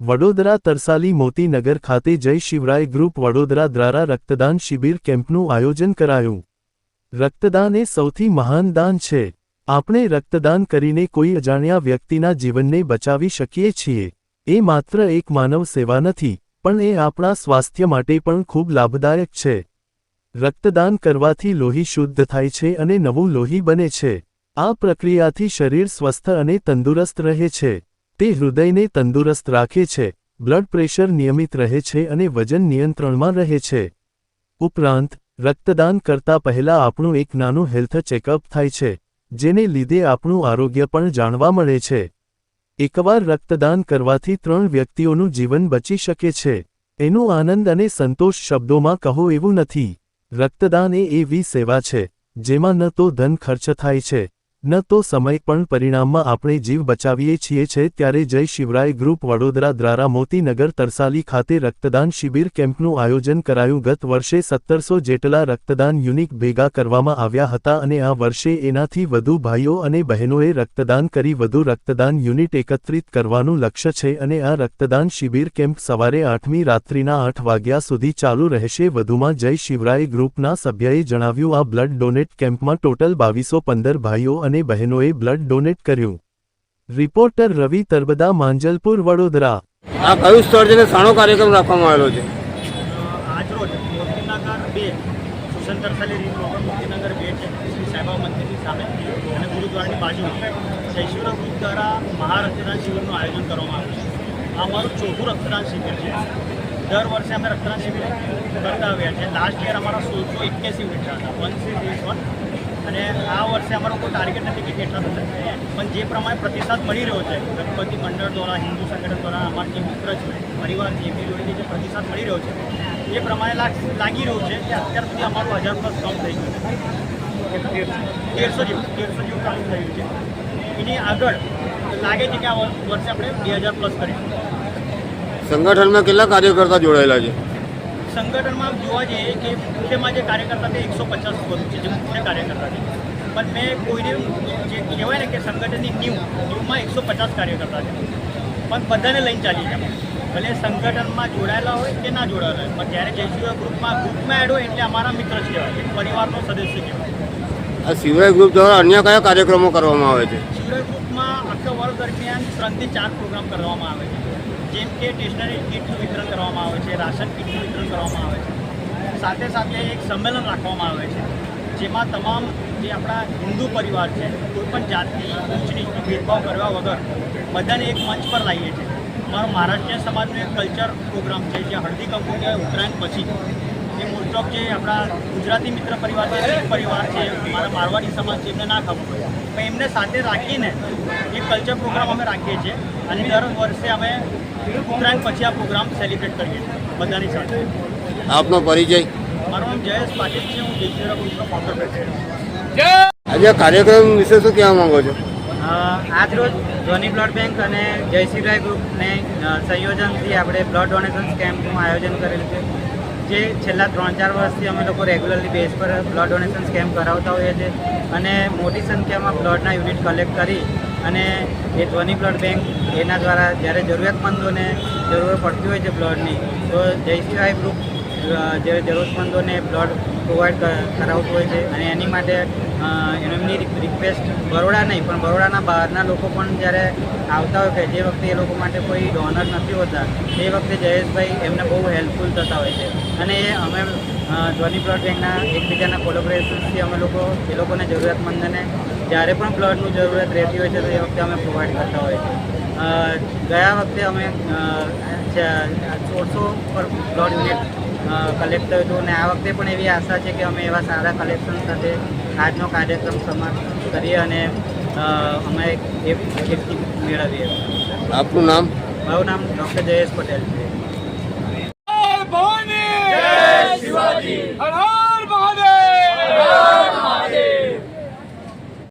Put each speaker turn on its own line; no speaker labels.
વડોદરા તરસાલી મોતીનગર ખાતે જય શિવરાય ગ્રુપ વડોદરા દ્વારા રક્તદાન શિબિર કેમ્પનું આયોજન કરાયું. રક્તદાન એ સૌથી મહાન દાન છે. આપણે રક્તદાન કરીને કોઈ અજાણ્યા વ્યક્તિના જીવનને બચાવી શકીએ છીએ. એ માત્ર એક માનવ સેવા નથી, પણ એ આપણા સ્વાસ્થ્ય માટે પણ ખૂબ લાભદાયક છે. રક્તદાન કરવાથી લોહી શુદ્ધ થાય છે અને નવું લોહી બને છે. આ પ્રક્રિયાથી શરીર સ્વસ્થ અને તંદુરસ્ત રહે છે. તે હૃદયને તંદુરસ્ત રાખે છે બ્લડ પ્રેશર નિયમિત રહે છે અને વજન નિયંત્રણમાં રહે છે. ઉપરાંત, રક્તદાન કરતા પહેલા આપણું એક નાનું હેલ્થ ચેકઅપ થાય છે, જેને લીધે આપણું આરોગ્ય પણ જાણવા મળે છે. એકવાર રક્તદાન કરવાથી ત્રણ વ્યક્તિઓનું જીવન બચી શકે છે. એનું આનંદ અને સંતોષ શબ્દોમાં કહો એવું નથી. રક્તદાન એ એવી સેવા છે, જેમાં ન તો ધન ખર્ચ થાય છે. ન તો સમય પણ પરિણામમાં આપણે જીવ બચાવીએ છીએ છે ત્યારે જય શિવરાય ગ્રુપ વડોદરા દ્વારા મોતીનગર તરસાલી ખાતે રક્તદાન શિબિર કેમ્પનું આયોજન કરાયું. ગત વર્ષે સત્તરસો જેટલા રક્તદાન યુનિક ભેગા કરવામાં આવ્યા હતા અને આ વર્ષે એનાથી વધુ ભાઈઓ અને બહેનોએ રક્તદાન કરી વધુ રક્તદાન યુનિટ એકત્રિત કરવાનું લક્ષ્ય છે અને આ રક્તદાન શિબિર કેમ્પ સવારે આઠમી રાત્રિના આઠ વાગ્યા સુધી ચાલુ રહેશે. વધુમાં જય શિવરાય ગ્રુપના સભ્યએ જણાવ્યું, આ બ્લડ ડોનેટ કેમ્પમાં ટોટલ બાવીસો પંદર ભાઈઓ અને બહેનોએ બ્લડ ડોનેટ કર્યું. રિપોર્ટર રવિ તરબદા માંજલપુર વડોદરા.
આ કયું સ્થળ છે સાણો કાર્યક્રમ રાખવામાં આવેલો છે?
આજરોજ મોતીનગર બે સુશન તરસાલી રીત મોતીનગર બે છે. શ્રી સાંઈબાબા મંદિરની સામે અને ગુરુદ્વારાની બાજુમાં જયશિવરા ગ્રુપ દ્વારા મહારક્તદાન શિબિરનું આયોજન કરવામાં આવ્યું છે. આ અમારું ચોથું રક્તદાન શિબિર છે. દર વર્ષે અમે રક્તદાન શિબિર કરતા આવ્યા છે. લાસ્ટ યર અમારા સોળસો એક્યાસી યુનિટ હતા. વન સિક્સ વન અને આ વર્ષે અમારો કોઈ ટાર્ગેટ નથી કે કેટલા થશે પણ જે પ્રમાણે પ્રતિસાદ મળી રહ્યો છે, ગણપતિ મંડળ દ્વારા, હિન્દુ સંગઠન દ્વારા, અમારા જે મિત્ર છે, પરિવાર છે, એમની જોડેથી જે પ્રતિસાદ મળી રહ્યો છે, એ પ્રમાણે લાગી રહ્યું છે કે અત્યાર સુધી અમારું હજાર પ્લસ કામ થઈ ગયું છે. તેરસો જેવું તેરસો જેવું કામ થયું છે. એની આગળ લાગે છે કે આ વર્ષે આપણે બે હજાર પ્લસ કરીશું.
સંગઠનમાં કેટલા કાર્યકર્તા જોડાયેલા છે?
સંગઠનમાં જોવા જઈએ કે મુખ્યમાં જે કાર્યકર્તા તે એકસો પચાસ વધુ છે જે મુખ્ય કાર્યકર્તા છે. પણ મેં કોઈને જે કહેવાય ને કે સંગઠનની ન્યૂ ન્યૂમાં એકસો પચાસ કાર્યકર્તા છે. પણ બધાને લઈને ચાલી જાય ભલે સંગઠનમાં જોડાયેલા હોય કે ના જોડાયેલા હોય પણ જ્યારે જયશિવા ગ્રુપમાં ગ્રુપમાં એડ હોય એટલે અમારા મિત્ર જ કહેવાય એક પરિવારનો સદસ્ય કહેવાય.
આ શિવરાય ગ્રુપ દ્વારા અન્ય કયા કાર્યક્રમો કરવામાં આવે છે?
સિવાય ગ્રુપમાં આખા વર્ષ દરમિયાન ત્રણથી ચાર પ્રોગ્રામ કરવામાં આવે છે. જેમ કે સ્ટેશનરી કીટનું વિતરણ કરવામાં આવે છે, રાશન કીટનું વિતરણ કરવામાં આવે છે. સાથે સાથે એક સંમેલન રાખવામાં આવે છે, જેમાં તમામ જે આપણા હિન્દુ પરિવાર છે કોઈપણ જાતની ઊંચની ભેદભાવ કરવા વગર બધાને એક મંચ પર લાવીએ છીએ. અમારો મહારાષ્ટ્રીય સમાજનો એક કલ્ચર પ્રોગ્રામ છે જે હળદી કંકુ ઉત્તરાયણ પછી એ મોસ્ટ ઓફ જે આપણા ગુજરાતી મિત્ર પરિવાર છે શીખ પરિવાર છે મારા મારવાડી સમાજ છે એમને ના ખબર હોય. પણ એમને સાથે રાખીને એક કલ્ચર પ્રોગ્રામ અમે રાખીએ છીએ. અને દર વર્ષે અમે ઉત્તરાયણ પછી આ પ્રોગ્રામ સેલિબ્રેટ કરીએ છીએ બધાની સાથે.
આપનો પરિચય?
મારું નામ જયેશ પાટીલ છે હું જયશ્રી ગ્રુપનો ફાઉન્ડર પ્રેસિડેન્ટ
આજે કાર્યક્રમ વિશે શું કહેવા માંગો છો?
આજ રોજ ધોની બ્લડ બેંક અને જય શિવરાય ગ્રુપને સંયોજનથી આપણે બ્લડ ડોનેશન કેમ્પનું આયોજન કરેલું છે. જે છેલ્લા ત્રણ ચાર વર્ષથી અમે લોકો રેગ્યુલરલી બેઝ પર બ્લડ ડોનેશન સ્કેમ કરાવતા હોઈએ છીએ અને મોટી સંખ્યામાં બ્લડના યુનિટ કલેક્ટ કરી અને એ ધ્વની બ્લડ બેંક એના દ્વારા જ્યારે જરૂરિયાતમંદોને જરૂર પડતી હોય છે બ્લડની, તો જય શિવાય ગ્રુપ જે જરૂરતમંદોને બ્લડ પ્રોવાઈડ કરાવતું હોય છે. અને એની માટે એમની રિક્વેસ્ટ બરોડા નહીં, પણ બરોડાના બહારના લોકો પણ જ્યારે આવતા હોય કે જે વખતે એ લોકો માટે કોઈ ડોનર નથી હોતા, તે વખતે જયેશભાઈ એમને બહુ હેલ્પફુલ થતા હોય છે. અને એ અમે ધ્વની બ્લડ બેંકના એકબીજાના કોલેબોરેશન્સથી અમે લોકો, એ લોકોને જરૂરિયાતમંદને જ્યારે પણ બ્લડનું જરૂરિયાત રહેતી હોય છે, તો એ વખતે અમે પ્રોવાઈડ કરતા હોય છે. ગયા વખતે અમે સોળસો પર બ્લડ યુનિટ કલેક્ટ થયું હતું અને આ વખતે પણ એવી આશા છે કે અમે એવા સારા કલેક્શન સાથે આજનો કાર્યક્રમ સમાપ્ત કરીએ અને અમે એક મેળવીએ.
આપનું નામ?
મારું નામ ડૉક્ટર જયેશ પટેલ છે.
ભવાની! જય શિવાજી! હર હર